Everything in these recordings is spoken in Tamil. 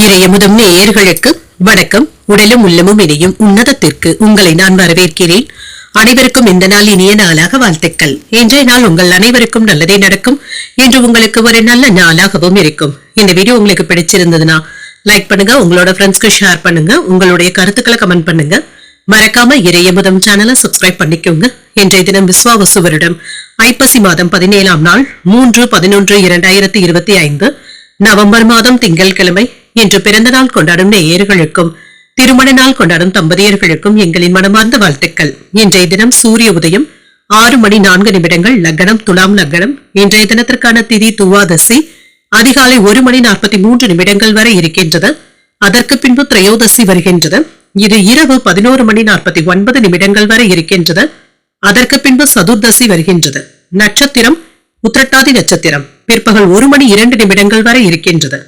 இறையமுதம் நேயர்களுக்கு வணக்கம். உடலும் உள்ளமும் இணையும் உன்னதத்திற்கு உங்களை நான் வரவேற்கிறேன். அனைவருக்கும் இந்த நாள் இனிய நாளாக வாழ்த்துக்கள். இன்றைய நாள் உங்கள் அனைவருக்கும் நல்லதே நடக்கும். இன்று உங்களுக்கு ஒரு நல்ல நாளாகவும் இருக்கும். இந்த வீடியோ உங்களுக்கு பிடிச்சிருந்ததுன்னா லைக் பண்ணுங்க உங்களோட ஃப்ரெண்ட்ஸ்க்கு ஷேர் பண்ணுங்க உங்களுடைய கருத்துக்களை கமெண்ட் பண்ணுங்க. மறக்காம இறையமுதம் சேனலை சப்ஸ்கிரைப் பண்ணிக்கோங்க. இன்றைய தினம் விஸ்வாவசு வருடம். ஐப்பசி மாதம் பதினேழாம் நாள் மூன்று பதினொன்று இரண்டாயிரத்தி இருபத்தி ஐந்து. நவம்பர் மாதம் திங்கட்கிழமை இன்று பிறந்த நாள் கொண்டாடும் நேயர்களுக்கும் திருமண நாள் கொண்டாடும் தம்பதியர்களுக்கும் எங்களின் மனமார்ந்த வாழ்த்துக்கள். இன்றைய தினம் சூரிய உதயம் ஆறு மணி நான்கு நிமிடங்கள் லக்னம் துலாம் லக்னம். இன்றைய தினத்திற்கான திதி துவாதசி அதிகாலை ஒரு மணி நாற்பத்தி மூன்று நிமிடங்கள் வரை இருக்கின்றது. அதற்கு பின்பு திரையோதசி வருகின்றது. இது இரவு பதினோரு மணி நாற்பத்தி ஒன்பது நிமிடங்கள் வரை இருக்கின்றது. அதற்கு பின்பு சதுர்தசி வருகின்றது. நட்சத்திரம் உத்திரட்டாதி நட்சத்திரம். பிற்பகல் ஒரு மணி இரண்டு நிமிடங்கள் வரை இருக்கின்றது.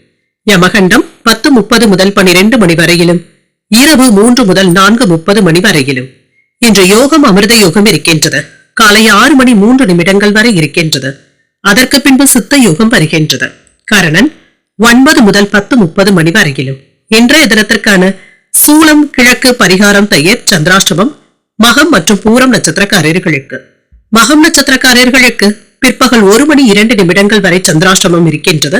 யமகண்டம் பத்து முப்பது முதல் பனிரெண்டு மணி வரையிலும் இரவு மூன்று முதல் நான்கு முப்பது மணி வரையிலும் இன்று யோகம் அமிர்த யோகம் இருக்கின்றது. காலை ஆறு மணி மூன்று நிமிடங்கள் வரை இருக்கின்றது. அதற்கு பின்பு சித்த யோகம் வருகின்றது. கரணன் ஒன்பது முதல் பத்து முப்பது மணி வரையிலும். இன்றைய தினத்திற்கான சூளம் கிழக்கு பரிகாரம் தயிர் சந்திராஷ்டமம் மகம் மற்றும் பூரம் நட்சத்திரக்காரர்களுக்கு. மகம் நட்சத்திரக்காரர்களுக்கு பிற்பகல் ஒரு மணி இரண்டு நிமிடங்கள் வரை சந்திராஷ்டமம் இருக்கின்றது.